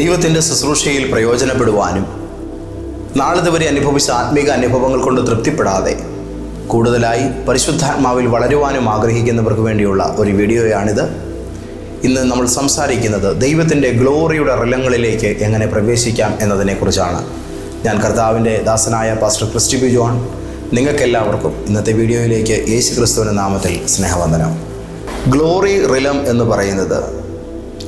ദൈവത്തിന്റെ ശുശ്രൂഷയിൽ പ്രയോജനപ്പെടുവാനും നാളിതുവരെ അനുഭവിച്ച ആത്മീക അനുഭവങ്ങൾ കൊണ്ട് തൃപ്തിപ്പെടാതെ കൂടുതലായി പരിശുദ്ധാത്മാവിൽ വളരുവാനും ആഗ്രഹിക്കുന്നവർക്ക് വേണ്ടിയുള്ള ഒരു വീഡിയോയാണിത്. ഇന്ന് നമ്മൾ സംസാരിക്കുന്നത് ദൈവത്തിന്റെ ഗ്ലോറിയുടെ റിലങ്ങളിലേക്ക് എങ്ങനെ പ്രവേശിക്കാം എന്നതിനെക്കുറിച്ചാണ്. ഞാൻ കർത്താവിന്റെ ദാസനായ പാസ്റ്റർ ക്രിസ്റ്റി ബി ജോൺ. നിങ്ങൾക്കെല്ലാവർക്കും ഇന്നത്തെ വീഡിയോയിലേക്ക് യേശു ക്രിസ്തുവിന്റെ നാമത്തിൽ സ്നേഹവന്ദനം. ഗ്ലോറി റിലം എന്ന് പറയുന്നത്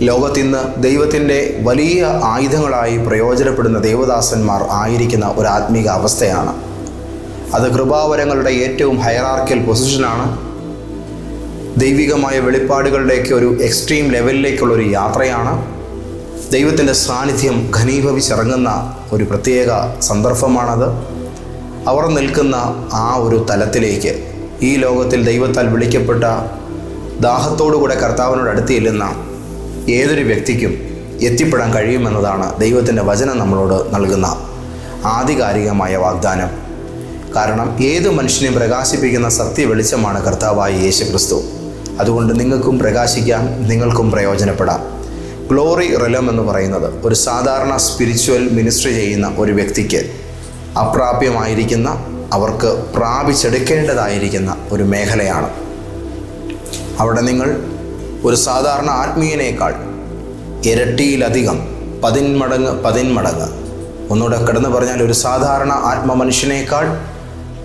ലോകത്തിന്ന് ദൈവത്തിന്റെ വലിയ ആയുധങ്ങളായി പ്രയോജനപ്പെടുന്ന ദേവദാസന്മാർ ആയിരിക്കുന്ന ഒരു ആത്മീക അവസ്ഥയാണ്. അത് കൃപാവരങ്ങളുടെ ഏറ്റവും ഹയറാർക്കൽ പൊസിഷനാണ് ദൈവികമായ വെളിപ്പാടുകളുടെയൊക്കെ ഒരു എക്സ്ട്രീം ലെവലിലേക്കുള്ള ഒരു യാത്രയാണ്. ദൈവത്തിന്റെ സാന്നിധ്യം ഘനീഭവിച്ചിറങ്ങുന്ന ഒരു പ്രത്യേക സന്ദർഭമാണത്. അവർ നിൽക്കുന്ന ആ ഒരു തലത്തിലേക്ക് ഈ ലോകത്തിൽ ദൈവത്താൽ വിളിക്കപ്പെട്ട ദാഹത്തോടുകൂടെ കർത്താവിനോട് അടുത്ത് ചെല്ലുന്ന ഏതൊരു വ്യക്തിക്കും എത്തിപ്പെടാൻ കഴിയുമെന്നതാണ് ദൈവത്തിന്റെ വചനം നമ്മളോട് നൽകുന്ന ആധികാരികമായ വാഗ്ദാനം. കാരണം ഏത് മനുഷ്യനെയും പ്രകാശിപ്പിക്കുന്ന സത്യ വെളിച്ചമാണ് കർത്താവായ യേശു ക്രിസ്തു അതുകൊണ്ട് നിങ്ങൾക്കും പ്രകാശിക്കാം നിങ്ങൾക്കും പ്രയോജനപ്പെടാം. ഗ്ലോറി റിലം എന്ന് പറയുന്നത് ഒരു സാധാരണ സ്പിരിച്വൽ മിനിസ്ട്രി ചെയ്യുന്ന ഒരു വ്യക്തിക്ക് അപ്രാപ്യമായിരിക്കുന്ന അവർക്ക് പ്രാപിച്ചെടുക്കേണ്ടതായിരിക്കുന്ന ഒരു മേഖലയാണ്. അവിടെ നിങ്ങൾ ഒരു സാധാരണ ആത്മീയനേക്കാൾ ഇരട്ടിയിലധികം പതിന്മടങ്ങ് പതിന്മടങ്ങ്. ഒന്നുകൂടെ കിടന്ന് പറഞ്ഞാൽ ഒരു സാധാരണ ആത്മമനുഷ്യനേക്കാൾ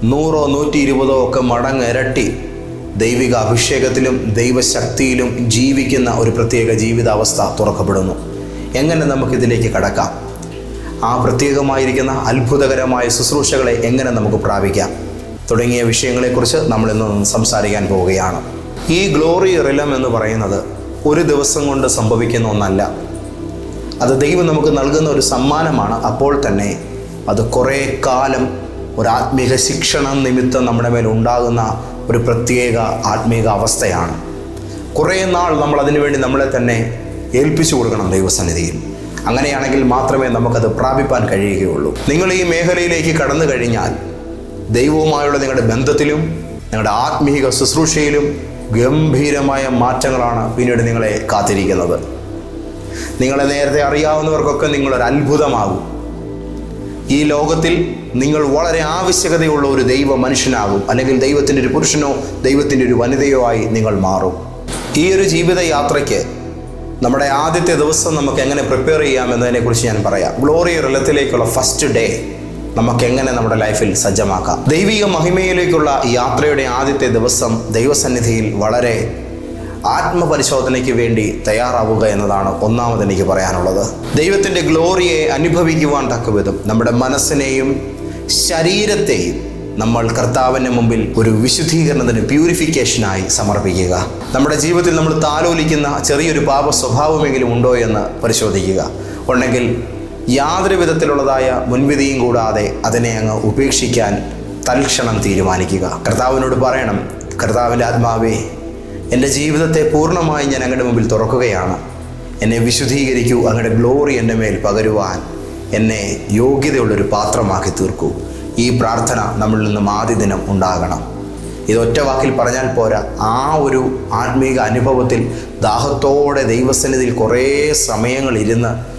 നൂറോ നൂറ്റി ഇരുപതോ ഒക്കെ മടങ്ങ് ഇരട്ടി ദൈവിക അഭിഷേകത്തിലും ദൈവശക്തിയിലും ജീവിക്കുന്ന ഒരു പ്രത്യേക ജീവിതാവസ്ഥ തുറക്കപ്പെടുന്നു. എങ്ങനെ നമുക്കിതിലേക്ക് കടക്കാം? ആ പ്രത്യേകമായിരിക്കുന്ന അത്ഭുതകരമായ ശുശ്രൂഷകളെ എങ്ങനെ നമുക്ക് പ്രാപിക്കാം? തുടങ്ങിയ വിഷയങ്ങളെക്കുറിച്ച് നമ്മൾ ഇന്ന് സംസാരിക്കാൻ പോവുകയാണ്. ഈ ഗ്ലോറി റിലം എന്ന് പറയുന്നത് ഒരു ദിവസം കൊണ്ട് സംഭവിക്കുന്ന ഒന്നല്ല. അത് ദൈവം നമുക്ക് നൽകുന്ന ഒരു സമ്മാനമാണ് അപ്പോൾ തന്നെ അത് കുറേ കാലം ഒരു ആത്മീക ശിക്ഷണം നിമിത്തം നമ്മുടെ മേൽ ഉണ്ടാകുന്ന ഒരു പ്രത്യേക ആത്മീക അവസ്ഥയാണ്. കുറേ നാൾ നമ്മൾ അതിനുവേണ്ടി നമ്മളെ തന്നെ ഏൽപ്പിച്ചു കൊടുക്കണം ദൈവസന്നിധിയിൽ. അങ്ങനെയാണെങ്കിൽ മാത്രമേ നമുക്കത് പ്രാപിപ്പാൻ കഴിയുകയുള്ളൂ. നിങ്ങൾ ഈ മേഖലയിലേക്ക് കടന്നു കഴിഞ്ഞാൽ ദൈവവുമായുള്ള നിങ്ങളുടെ ബന്ധത്തിലും നിങ്ങളുടെ ആത്മീക ശുശ്രൂഷയിലും ഗംഭീരമായ മാറ്റങ്ങളാണ് പിന്നീട് നിങ്ങളെ കാത്തിരിക്കുന്നത്. നിങ്ങളെ നേരത്തെ അറിയാവുന്നവർക്കൊക്കെ നിങ്ങളൊരു അത്ഭുതമാകും. ഈ ലോകത്തിൽ നിങ്ങൾ വളരെ ആവശ്യകതയുള്ള ഒരു ദൈവ മനുഷ്യനാകും. അല്ലെങ്കിൽ ദൈവത്തിന്റെ ഒരു പുരുഷനോ ദൈവത്തിന്റെ ഒരു വനിതയോ ആയി നിങ്ങൾ മാറും. ഈ ഒരു ജീവിതയാത്രയ്ക്ക് നമ്മുടെ ആദ്യത്തെ ദിവസം നമുക്ക് എങ്ങനെ പ്രിപ്പയർ ചെയ്യാം എന്നതിനെക്കുറിച്ച് ഞാൻ പറയാം. ഗ്ലോറി റിലത്തിലേക്കുള്ള ഫസ്റ്റ് ഡേ നമുക്ക് എങ്ങനെ നമ്മുടെ ലൈഫിൽ സജ്ജമാക്കാം? ദൈവിക മഹിമയിലേക്കുള്ള യാത്രയുടെ ആദ്യത്തെ ദിവസം ദൈവസന്നിധിയിൽ വളരെ ആത്മപരിശോധനയ്ക്ക് വേണ്ടി തയ്യാറാവുക എന്നതാണ് ഒന്നാമത് എനിക്ക് പറയാനുള്ളത്. ദൈവത്തിന്റെ ഗ്ലോറിയെ അനുഭവിക്കുവാൻ തക്കവിധം നമ്മുടെ മനസ്സിനെയും ശരീരത്തെയും നമ്മൾ കർത്താവിന്റെ മുമ്പിൽ ഒരു വിശുദ്ധീകരണത്തിന് പ്യൂരിഫിക്കേഷനായി സമർപ്പിക്കുക. നമ്മുടെ ജീവിതത്തിൽ നമ്മൾ താലോലിക്കുന്ന ചെറിയൊരു പാപ സ്വഭാവമെങ്കിലും ഉണ്ടോ എന്ന് പരിശോധിക്കുക. ഉണ്ടെങ്കിൽ യാതൊരു വിധത്തിലുള്ളതായ മുൻവിധിയും കൂടാതെ അതിനെ അങ്ങ് ഉപേക്ഷിക്കാൻ തൽക്ഷണം തീരുമാനിക്കുക. കർത്താവിനോട് പറയണം കർത്താവിന്റെ ആത്മാവേ എന്റെ ജീവിതത്തെ പൂർണമായി ഞാൻ അങ്ങയുടെ മുമ്പിൽ തുറക്കുകയാണ്. എന്നെ വിശുദ്ധീകരിക്കൂ അങ്ങയുടെ ഗ്ലോറി എന്റെ മേൽ പകരുവാൻ എന്നെ യോഗ്യതയുള്ളൊരു പാത്രമാക്കി തീർക്കൂ. ഈ പ്രാർത്ഥന നമ്മളിൽ നിന്നും ആദ്യ ദിനം ഉണ്ടാകണം. ഇതൊറ്റ വാക്കിൽ പറഞ്ഞാൽ പോരാ. ആ ഒരു ആത്മീക അനുഭവത്തിൽ ദാഹത്തോടെ ദൈവസന്നിധിയിൽ കുറേ സമയങ്ങൾ ഇരുന്ന്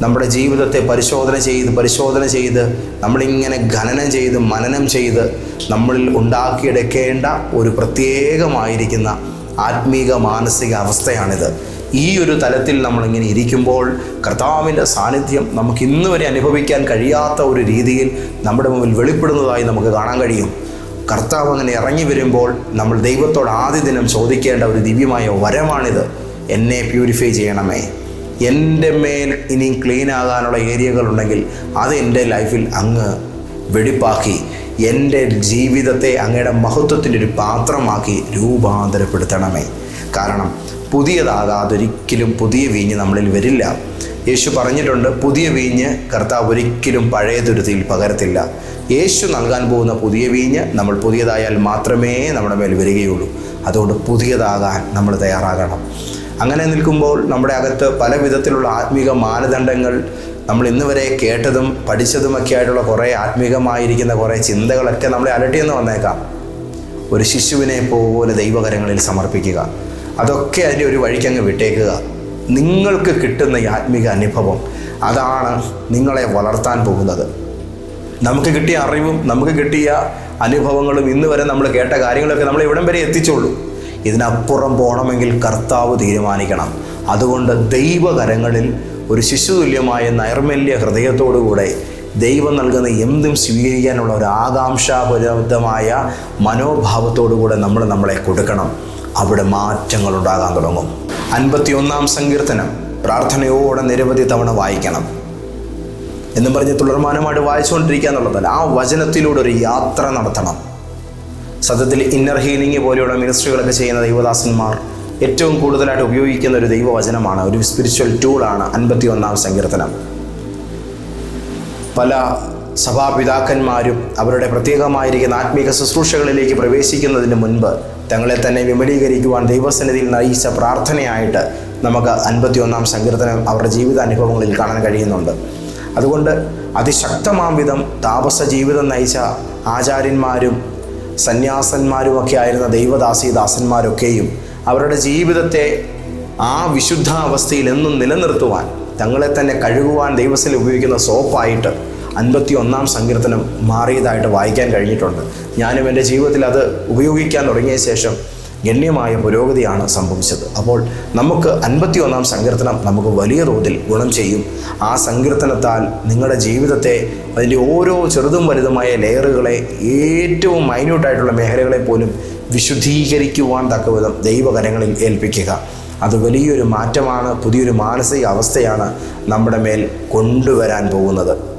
നമ്മുടെ ജീവിതത്തെ പരിശോധന ചെയ്ത് പരിശോധന ചെയ്ത് നമ്മളിങ്ങനെ ഖനനം ചെയ്ത് മനനം ചെയ്ത് നമ്മളിൽ ഉണ്ടാക്കിയെടുക്കേണ്ട ഒരു പ്രത്യേകമായിരിക്കുന്ന ആത്മീക മാനസിക അവസ്ഥയാണിത്. ഈ ഒരു തലത്തിൽ നമ്മളിങ്ങനെ ഇരിക്കുമ്പോൾ കർത്താവിന്റെ സാന്നിധ്യം നമുക്ക് ഇന്ന് വരെ അനുഭവിക്കാൻ കഴിയാത്ത ഒരു രീതിയിൽ നമ്മുടെ മുമ്പിൽ വെളിപ്പെടുന്നതായി നമുക്ക് കാണാൻ കഴിയും. കർത്താവ് അങ്ങനെ ഇറങ്ങി വരുമ്പോൾ നമ്മൾ ദൈവത്തോട് ആദ്യ ദിനം ചോദിക്കേണ്ട ഒരു ദിവ്യമായ വരമാണിത്. എന്നെ പ്യൂരിഫൈ ചെയ്യണമേ. എന്റെ മേൽ ഇനി ക്ലീൻ ആകാനുള്ള ഏരിയകളുണ്ടെങ്കിൽ അത് എന്റെ ലൈഫിൽ അങ്ങ് വെടിപ്പാക്കി എന്റെ ജീവിതത്തെ അങ്ങയുടെ മഹത്വത്തിന്റെ ഒരു പാത്രമാക്കി രൂപാന്തരപ്പെടുത്തണമേ. കാരണം പുതിയതാകാതൊരിക്കലും പുതിയ വീഞ്ഞ് നമ്മളിൽ വരില്ല. യേശു പറഞ്ഞിട്ടുണ്ട് പുതിയ വീഞ്ഞ് കർത്താവ് ഒരിക്കലും പഴയ തുരുത്തിയിൽ പകരത്തില്ല. യേശു നൽകാൻ പോകുന്ന പുതിയ വീഞ്ഞ് നമ്മൾ പുതിയതായാൽ മാത്രമേ നമ്മുടെ മേൽ വരികയുള്ളൂ. അതുകൊണ്ട് പുതിയതാകാൻ നമ്മൾ തയ്യാറാകണം. അങ്ങനെ നിൽക്കുമ്പോൾ നമ്മുടെ അകത്ത് പല വിധത്തിലുള്ള ആത്മീക മാനദണ്ഡങ്ങൾ നമ്മൾ ഇന്ന് വരെ കേട്ടതും പഠിച്ചതുമൊക്കെ ആയിട്ടുള്ള കുറേ ആത്മീകമായിരിക്കുന്ന കുറേ ചിന്തകളൊക്കെ നമ്മളെ അലട്ടിയെന്ന് വന്നേക്കാം. ഒരു ശിശുവിനെ പോലെ ദൈവകരങ്ങളിൽ സമർപ്പിക്കുക. അതൊക്കെ അതിന്റെ ഒരു വഴിക്കങ്ങ് വിട്ടേക്കുക. നിങ്ങൾക്ക് കിട്ടുന്ന ഈ ആത്മീക അനുഭവം അതാണ് നിങ്ങളെ വളർത്താൻ പോകുന്നത്. നമുക്ക് കിട്ടിയ അറിവും നമുക്ക് കിട്ടിയ അനുഭവങ്ങളും ഇന്ന് വരെ നമ്മൾ കേട്ട കാര്യങ്ങളൊക്കെ നമ്മൾ ഇവിടം വരെ എത്തിച്ചുള്ളൂ ഇതിനപ്പുറം പോകണമെങ്കിൽ കർത്താവ് തീരുമാനിക്കണം. അതുകൊണ്ട് ദൈവകരങ്ങളിൽ ഒരു ശിശു ശിശുതുല്യമായ നൈർമല്യ ഹൃദയത്തോടുകൂടെ ദൈവം നൽകുന്ന എന്തും സ്വീകരിക്കാനുള്ള ഒരു ആകാംക്ഷാപരിതമായ മനോഭാവത്തോടുകൂടെ നമ്മൾ നമ്മളെ കൊടുക്കണം. അവിടെ മാറ്റങ്ങൾ ഉണ്ടാകാൻ തുടങ്ങും. അൻപത്തിയൊന്നാം സങ്കീർത്തനം. പ്രാർത്ഥനയോടെ നിരവധി തവണ വായിക്കണം. എന്നും പറഞ്ഞ് തുടർമാനമായിട്ട് വായിച്ചുകൊണ്ടിരിക്കുക എന്നുള്ളതല്ല ആ വചനത്തിലൂടെ ഒരു യാത്ര നടത്തണം. സത്യത്തിൽ ഇന്നർ ഹീലിംഗ് പോലെയുള്ള മിനിസ്ട്രികളൊക്കെ ചെയ്യുന്ന ദൈവദാസന്മാർ ഏറ്റവും കൂടുതലായിട്ട് ഉപയോഗിക്കുന്ന ഒരു ദൈവവചനമാണ് ഒരു സ്പിരിച്വൽ ടൂളാണ് അൻപത്തി ഒന്നാം സങ്കീർത്തനം. പല സഭാപിതാക്കന്മാരും അവരുടെ പ്രത്യേകമായിരിക്കുന്ന ആത്മീക ശുശ്രൂഷകളിലേക്ക് പ്രവേശിക്കുന്നതിന് മുൻപ് തങ്ങളെ തന്നെ വിമലീകരിക്കുവാൻ ദൈവസന്നിധിയിൽ നയിച്ച പ്രാർത്ഥനയായിട്ട് നമുക്ക് അൻപത്തി ഒന്നാം സങ്കീർത്തനം അവരുടെ ജീവിതാനുഭവങ്ങളിൽ കാണാൻ കഴിയുന്നുണ്ട്. അതുകൊണ്ട് അതിശക്തമാം വിധം താപസ ജീവിതം നയിച്ച ആചാര്യന്മാരും സന്യാസന്മാരുമൊക്കെ ആയിരുന്ന ദൈവദാസി ദാസന്മാരൊക്കെയും അവരുടെ ജീവിതത്തെ ആ വിശുദ്ധ അവസ്ഥയിൽ എന്നും നിലനിർത്തുവാൻ തങ്ങളെ തന്നെ കഴുകുവാൻ ദൈവത്തിൽ ഉപയോഗിക്കുന്ന സോപ്പായിട്ട് അൻപത്തി ഒന്നാം സങ്കീർത്തനം മാറിയതായിട്ട് വായിക്കാൻ കഴിഞ്ഞിട്ടുണ്ട്. ഞാനും എന്റെ ജീവിതത്തിൽ അത് ഉപയോഗിക്കാൻ തുടങ്ങിയ ശേഷം ഗണ്യമായ പുരോഗതിയാണ് സംഭവിച്ചത്. അപ്പോൾ നമുക്ക് അൻപത്തി ഒന്നാം സങ്കീർത്തനം നമുക്ക് വലിയ തോതിൽ ഗുണം ചെയ്യും. ആ സങ്കീർത്തനത്താൽ നിങ്ങളുടെ ജീവിതത്തെ അതിന്റെ ഓരോ ചെറുതും വലുതുമായ ലെയറുകളെ ഏറ്റവും മൈന്യൂട്ടായിട്ടുള്ള മേഖലകളെ പോലും വിശുദ്ധീകരിക്കുവാൻ തക്കവിധം ദൈവകരങ്ങളിൽ ഏൽപ്പിക്കുക. അത് വലിയൊരു മാറ്റമാണ് പുതിയൊരു മാനസിക അവസ്ഥയാണ് നമ്മുടെ മേൽ കൊണ്ടുവരാൻ പോകുന്നത്.